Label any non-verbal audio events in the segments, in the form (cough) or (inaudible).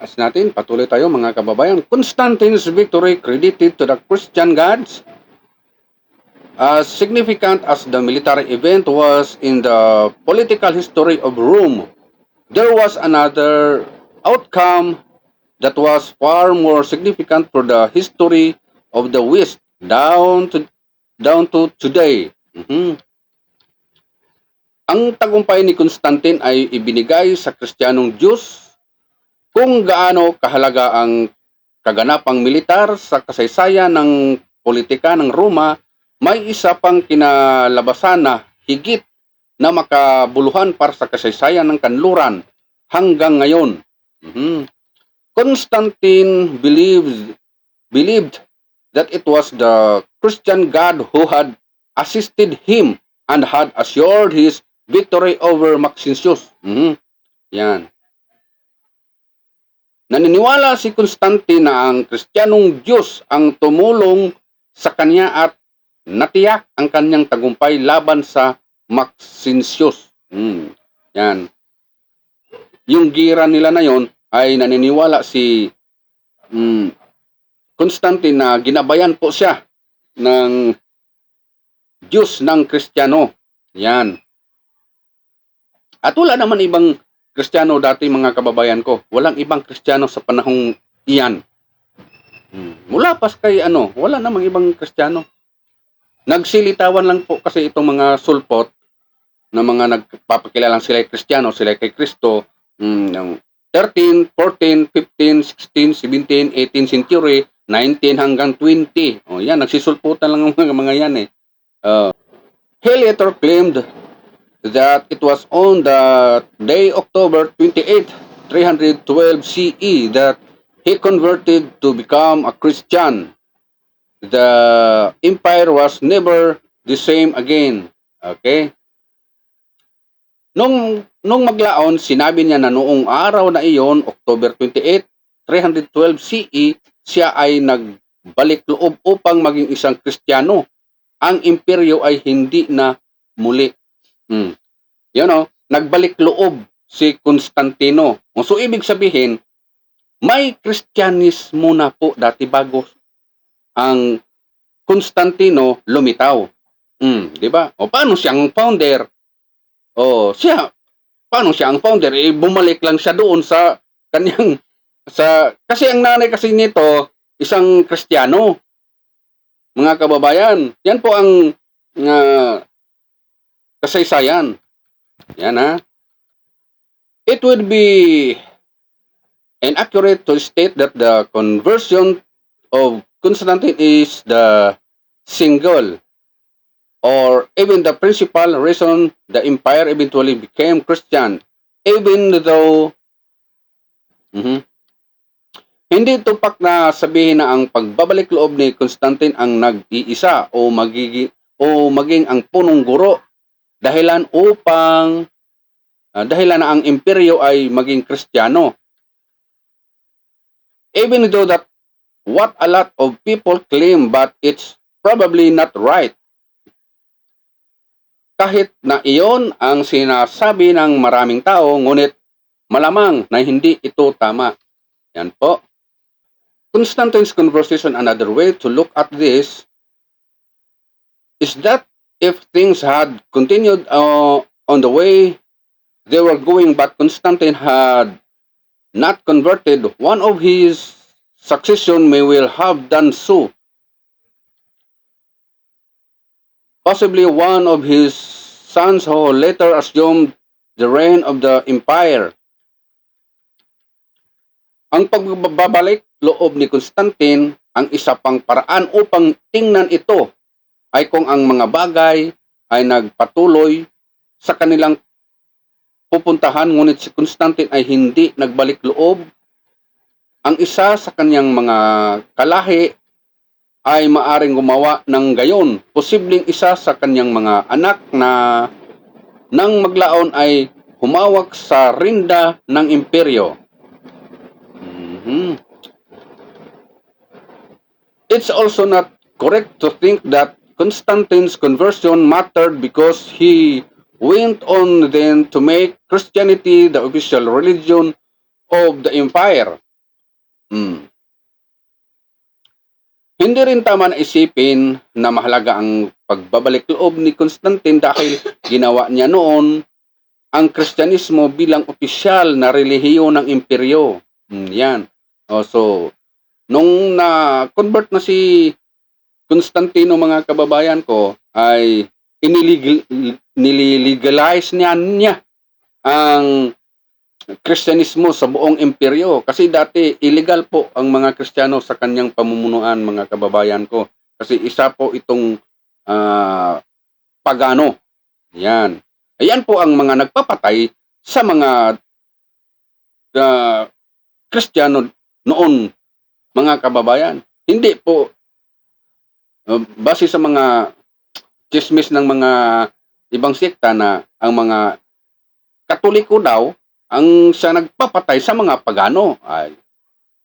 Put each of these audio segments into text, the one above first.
as natin, patuloy tayo mga kababayan. Constantine's victory credited to the Christian gods. As significant as the military event was in the political history of Rome, there was another outcome that was far more significant for the history of the West down to down to today. Mhm. Ang tagumpay ni Constantine ay ibinigay sa Kristiyanong Diyos kung gaano kahalaga ang kaganapang militar sa kasaysayan ng politika ng Roma, may isa pang kinalabasan na higit na makabuluhan para sa kasaysayan ng kanluran hanggang ngayon. Mhm. Constantine believed believed that it was the Christian God who had assisted him and had assured his victory over Maxentius. Mhm. Yan. Naniniwala si Constantine na ang Kristiyanong Diyos ang tumulong sa kanya at natiyak ang kanyang tagumpay laban sa Maxentius. Hmm. Yan. Yung gira nila na yon ay naniniwala si hmm, Constantine na ginabayan po siya ng Diyos ng Kristiyano. Yan. At wala naman ibang Kristiyano dati mga kababayan ko. Walang ibang Kristiyano sa panahong iyan. Hmm. Mula pas kay ano, wala namang ibang Kristiyano. Nagsilitawan lang po kasi itong mga sulpot na mga nagpapakilalang sila Kristiyano, sila ay kay Kristo, mm, ng 13, 14, 15, 16, 17, 18 century, 19 hanggang 20. O yan, nagsisulputan lang (laughs) ang mga, mga yan eh. Uh, he later claimed that it was on the day October 28, 312 CE that he converted to become a Christian. The empire was never the same again. Okay? Nung, nung maglaon, sinabi niya na noong araw na iyon, October 28, 312 CE, siya ay nagbalik loob upang maging isang Kristiyano. Ang imperyo ay hindi na muli. Hmm. You know, nagbalik loob si Constantino. So, ibig sabihin, may Kristyanismo na po dati bago ang Constantino lumitaw. Hmm, 'di ba? O paano siyang founder? O siya paano siya ang founder? Eh, bumalik lang siya doon sa kanyang sa kasi ang nanay kasi nito isang Kristiyano. Mga kababayan, yan po ang uh, kasaysayan. Yan ha. It would be inaccurate to state that the conversion of Constantine is the single or even the principal reason the empire eventually became Christian even though Mhm. hindi tupak na sabihin na ang pagbabalik loob ni Constantine ang nag-iisa o magigi o maging ang punong guro dahilan upang uh, dahilan na ang imperyo ay maging Kristiyano. Even though that what a lot of people claim but it's probably not right. Kahit na iyon ang sinasabi ng maraming tao, ngunit malamang na hindi ito tama. Yan po. Constantine's conversation, another way to look at this is that if things had continued uh, on the way they were going, but Constantine had not converted, one of his succession may will have done so. Possibly one of his sons who later assumed the reign of the empire. Ang pagbabalik loob ni Constantine ang isa pang paraan upang tingnan ito ay kung ang mga bagay ay nagpatuloy sa kanilang pupuntahan ngunit si Constantine ay hindi nagbalik loob. Ang isa sa kanyang mga kalahi ay maaring gumawa ng gayon. Posibleng isa sa kanyang mga anak na nang maglaon ay humawak sa rinda ng imperyo. Mhm. It's also not correct to think that Constantine's conversion mattered because he went on then to make Christianity the official religion of the empire. Mm. Hindi rin tama na isipin na mahalaga ang pagbabalik loob ni Constantine dahil ginawa niya noon ang Kristyanismo bilang opisyal na relihiyon ng imperyo. Mm, yan. O, so, nung na-convert na si Constantino mga kababayan ko, ay inilegal, niya, niya ang Kristyanismo sa buong imperyo. Kasi dati illegal po ang mga Kristiyano sa kanyang pamumunuan mga kababayan ko. Kasi isa po itong ah, pagano. Yan. Ayan po ang mga nagpapatay sa mga ah, Kristiyano noon mga kababayan. Hindi po uh, base sa mga chismis ng mga ibang sekta na ang mga Katoliko daw ang siya nagpapatay sa mga pagano. Ay,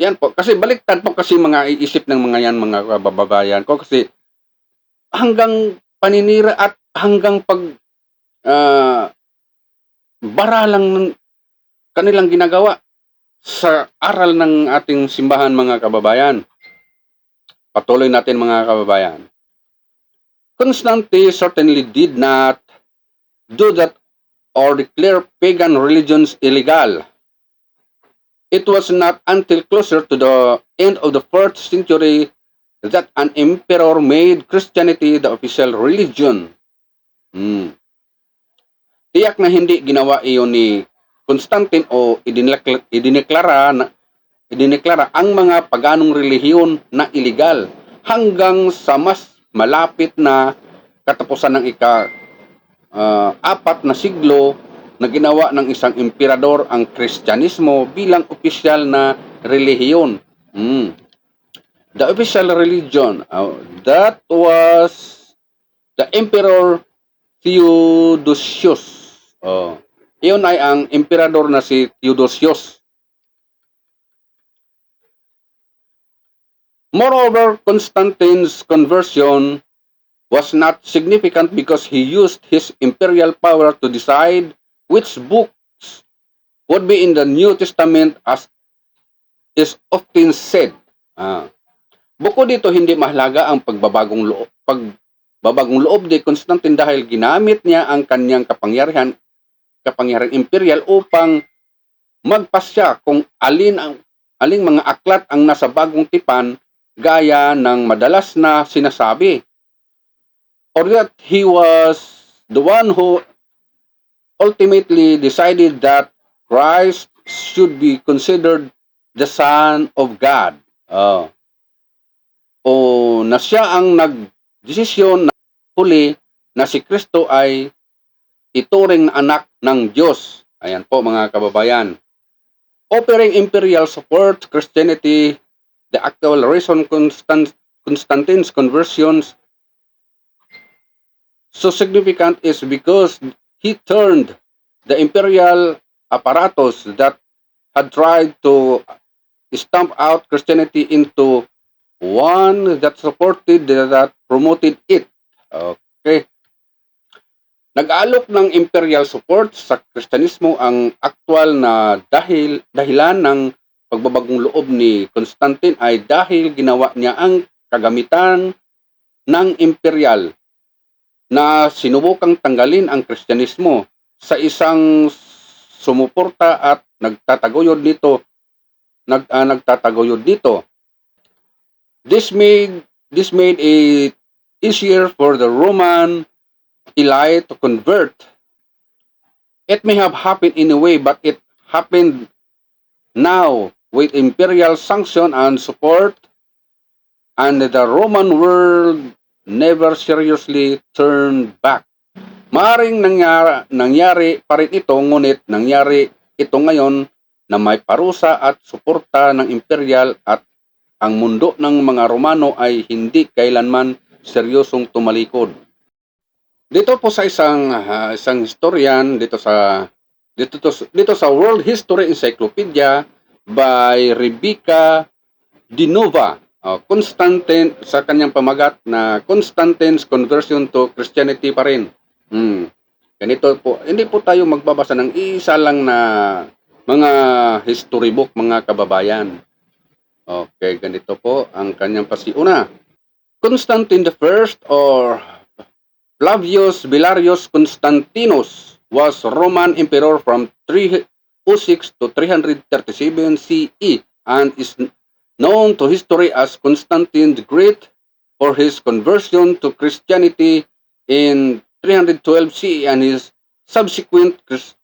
yan po. Kasi baliktad po kasi mga iisip ng mga yan, mga kababayan ko. Kasi hanggang paninira at hanggang pag ah, bara lang ng kanilang ginagawa sa aral ng ating simbahan mga kababayan. Patuloy natin mga kababayan. Constantine certainly did not do that or declare pagan religions illegal. It was not until closer to the end of the fourth century that an emperor made Christianity the official religion. Hmm. Tiyak na hindi ginawa iyon ni Constantine o idinekla- idineklara na idineklara ang mga paganong relihiyon na illegal hanggang sa mas malapit na katapusan ng ika ah, na siglo na ginawa ng isang emperador ang Kristyanismo bilang opisyal na relihiyon. Hmm. The official religion, uh, that was the Emperor Theodosius. Oh. Iyon ay ang emperador na si Theodosius. Moreover, Constantine's conversion was not significant because he used his imperial power to decide which books would be in the New Testament as is often said. Ah. Bukod dito, hindi mahalaga ang pagbabagong loob, pagbabagong loob ni Constantine dahil ginamit niya ang kanyang kapangyarihan, kapangyarihan imperial upang magpasya kung alin ang aling mga aklat ang nasa bagong tipan gaya ng madalas na sinasabi or that he was the one who ultimately decided that Christ should be considered the Son of God. Oh. o na siya ang nagdesisyon na huli na si Kristo ay ituring na anak ng Diyos. Ayan po mga kababayan. Offering imperial support, Christianity, the actual reason Constant, Constantine's conversions so significant is because he turned the imperial apparatus that had tried to stamp out Christianity into one that supported that promoted it. Okay. Nag-alok ng imperial support sa Kristyanismo ang aktwal na dahil dahilan ng pagbabagong loob ni Constantine ay dahil ginawa niya ang kagamitan ng imperial na sinubukang tanggalin ang Kristyanismo sa isang sumuporta at nagtataguyod dito nag ah, nagtataguyod dito. This made this made it easier for the Roman elite to convert. It may have happened in a way but it happened now with imperial sanction and support and the Roman world never seriously turned back. Maring nangyari, nangyari pa rin ito, ngunit nangyari ito ngayon na may parusa at suporta ng imperial at ang mundo ng mga Romano ay hindi kailanman seryosong tumalikod. Dito po sa isang ah, isang historian dito sa dito to, dito sa World History Encyclopedia by Rebecca Dinova Oh, Constantine sa kanyang pamagat na Constantine's conversion to Christianity pa rin. Hmm. Ganito po, hindi po tayo magbabasa ng isa lang na mga history book mga kababayan. Okay, ganito po ang kanyang pasiuna. Constantine the First or Flavius Vilarius Constantinus was Roman emperor from 306 to 337 CE and is known to history as Constantine the Great for his conversion to Christianity in 312 CE and his subsequent Chris-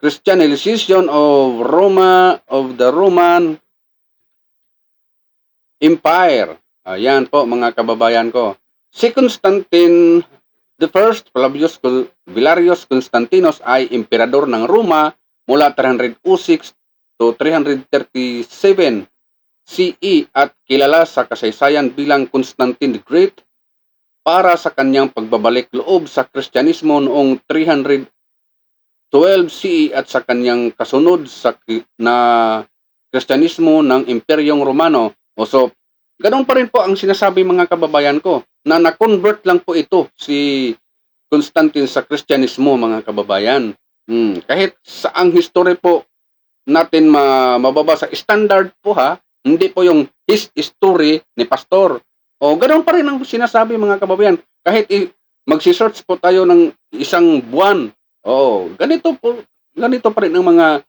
Christianization of Roma of the Roman Empire. Ayan po mga kababayan ko. Si Constantine the First, Flavius Vilarius Constantinos ay emperador ng Roma mula 306 to 337 CE at kilala sa kasaysayan bilang Constantine the Great para sa kanyang pagbabalik loob sa Kristyanismo noong 312 CE at sa kanyang kasunod sa na Kristyanismo ng Imperyong Romano. O so, ganun pa rin po ang sinasabi mga kababayan ko na na-convert lang po ito si Constantine sa Kristyanismo mga kababayan. Hmm, kahit sa ang history po natin ma mababasa standard po ha, hindi po yung his story ni pastor. O ganoon pa rin ang sinasabi mga kababayan. Kahit i- magsi-search po tayo ng isang buwan. Oh, ganito po ganito pa rin ang mga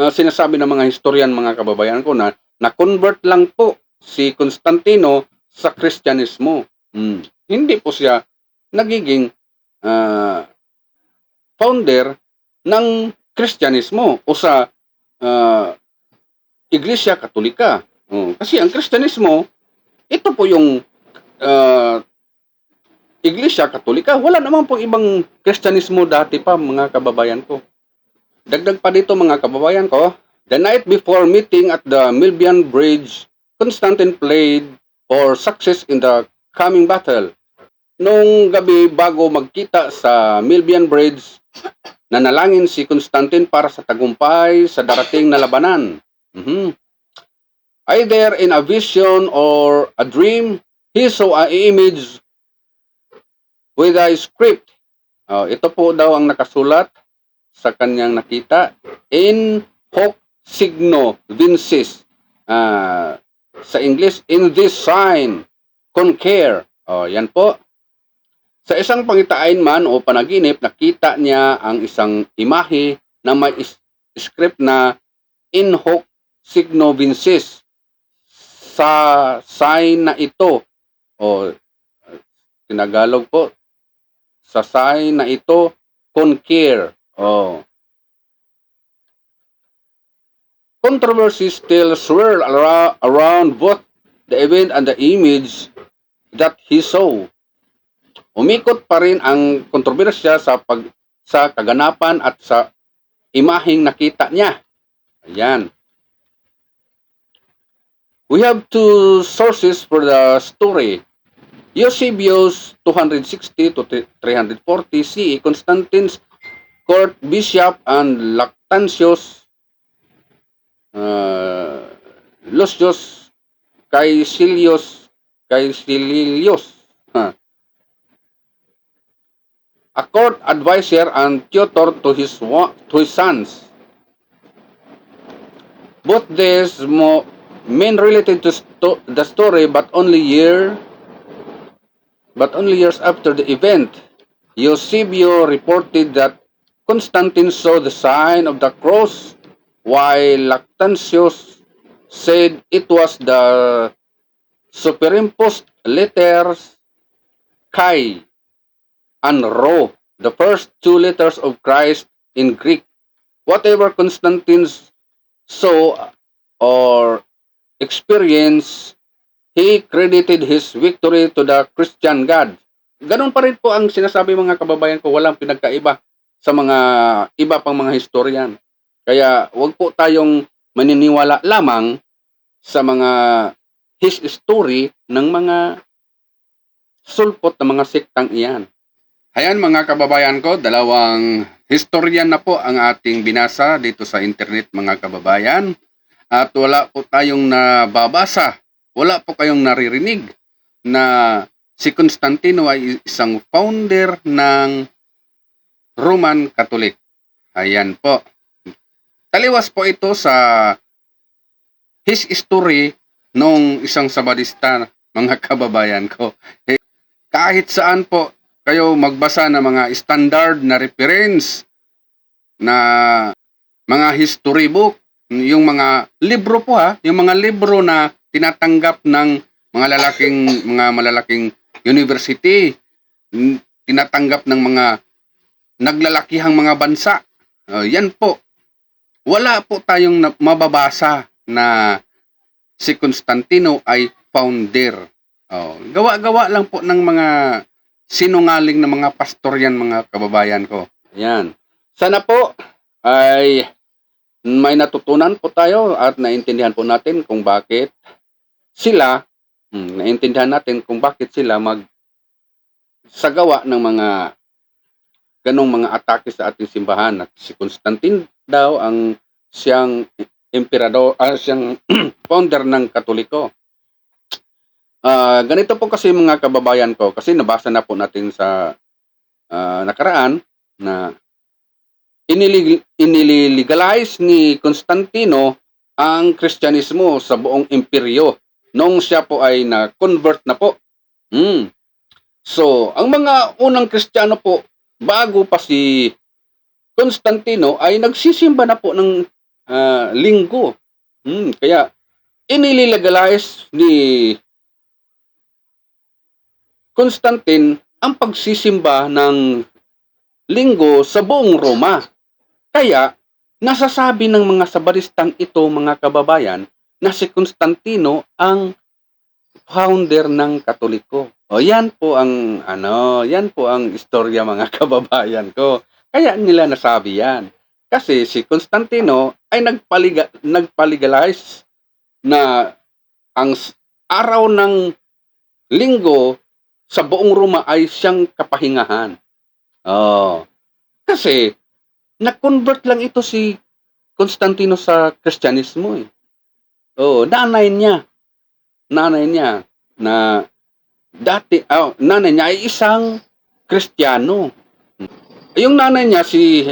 ah, sinasabi ng mga historian mga kababayan ko na na-convert lang po si Constantino sa Kristyanismo. Hmm. Hindi po siya nagiging ah, founder ng Kristyanismo o sa ah, Iglesia Katolika. Oh, kasi ang Kristyanismo, ito po yung ah, Iglesia Katolika. Wala naman po ibang Kristyanismo dati pa mga kababayan ko. Dagdag pa dito mga kababayan ko, the night before meeting at the Milvian Bridge, Constantine played for success in the coming battle. Nung gabi bago magkita sa Milvian Bridge, nanalangin si Constantine para sa tagumpay sa darating na labanan. Mhm. Either in a vision or a dream, he saw an image with a script. Oh, ito po daw ang nakasulat sa kanyang nakita. In hoc signo vinces. Ah, sa English, in this sign, concur. Oh, yan po. Sa isang pangitain man o panaginip, nakita niya ang isang imahe na may script na in hoc signo vinces. Sa sign na ito, o tinagalog po, sa sign na ito, concur. Oh. Controversy still swirl around both the event and the image that he saw. Umikot pa rin ang kontrobersya sa pag sa kaganapan at sa imaheng nakita niya. Ayan. We have two sources for the story. Eusebius 260 to 340 CE, Constantine's court bishop and Lactantius uh, Lucius Caecilius Caecilius a court advisor and tutor to his to his sons. Both these men related to sto- the story but only year but only years after the event Eusebio reported that Constantine saw the sign of the cross while Lactantius said it was the superimposed letters Chi and Rho, the first two letters of Christ in Greek. Whatever Constantine saw or experienced, he credited his victory to the Christian God. Ganun pa rin po ang sinasabi mga kababayan ko, walang pinagkaiba sa mga iba pang mga historian. Kaya wag po tayong maniniwala lamang sa mga his story ng mga sulpot ng mga sektang iyan. Ayan mga kababayan ko, dalawang historian na po ang ating binasa dito sa internet mga kababayan. At wala po tayong nababasa, wala po kayong naririnig na si Constantino ay isang founder ng Roman Catholic. Ayan po. Taliwas po ito sa his story nung isang sabadista, mga (laughs) kababayan ko. Eh, kahit saan po kayo magbasa ng mga standard na reference na mga history book, yung mga libro po ha, yung mga libro na tinatanggap ng mga lalaking mga malalaking university, tinatanggap ng mga naglalakihang mga bansa. Uh, yan po. Wala po tayong mababasa na si Constantino ay founder. Oh, gawa-gawa lang po ng mga sinungaling na mga pastor yan mga kababayan ko. Yan. Sana po ay may natutunan po tayo at naintindihan po natin kung bakit sila, hmm, naintindihan natin kung bakit sila mag sagawa ng mga ganong mga atake sa ating simbahan. At si Constantine daw ang siyang emperador, ah, siyang (clears throat) founder ng Katoliko. Ah, ganito po kasi mga kababayan ko, kasi nabasa na po natin sa ah, nakaraan na inilig- ni Constantino ang Kristyanismo sa buong imperyo nung siya po ay na-convert na po. Hmm. So, ang mga unang Kristiyano po, bago pa si Constantino, ay nagsisimba na po ng ah, linggo. Hmm. Kaya, iniligalize ni Constantine ang pagsisimba ng linggo sa buong Roma. Kaya, nasasabi ng mga sabaristang ito, mga kababayan, na si Constantino ang founder ng Katoliko. O yan po ang ano, yan po ang istorya mga (laughs) kababayan ko. Kaya nila nasabi yan. Kasi si Constantino ay nagpaliga, nagpaligalize na ang araw ng linggo sa buong Roma ay siyang kapahingahan. Oh. Kasi nag-convert lang ito si Constantino sa Kristyanismo eh. Oh, nanay niya. Nanay niya na dati oh, nanay niya ay isang Kristiyano. Yung nanay niya si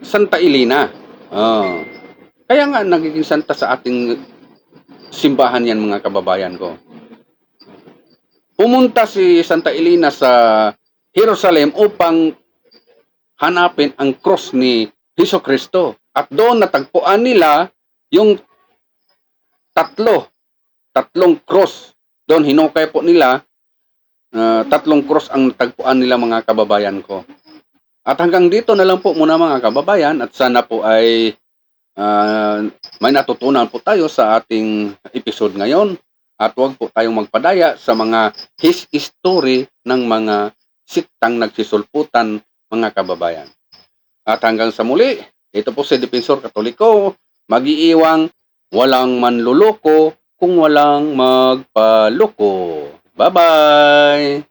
Santa Elena. Oh. Kaya nga nagiging santa sa ating simbahan yan mga kababayan ko pumunta si Santa Elena sa Jerusalem upang hanapin ang cross ni Heso Kristo. At doon natagpuan nila yung tatlo, tatlong cross. Doon hinukay po nila, ah, tatlong cross ang natagpuan nila mga kababayan ko. At hanggang dito na lang po muna mga kababayan at sana po ay ah, may natutunan po tayo sa ating episode ngayon. At huwag po tayong magpadaya sa mga his story ng mga siktang nagsisulputan mga kababayan. At hanggang sa muli, ito po si Defensor Katoliko, magiiwang walang manluloko kung walang magpaloko. Bye-bye!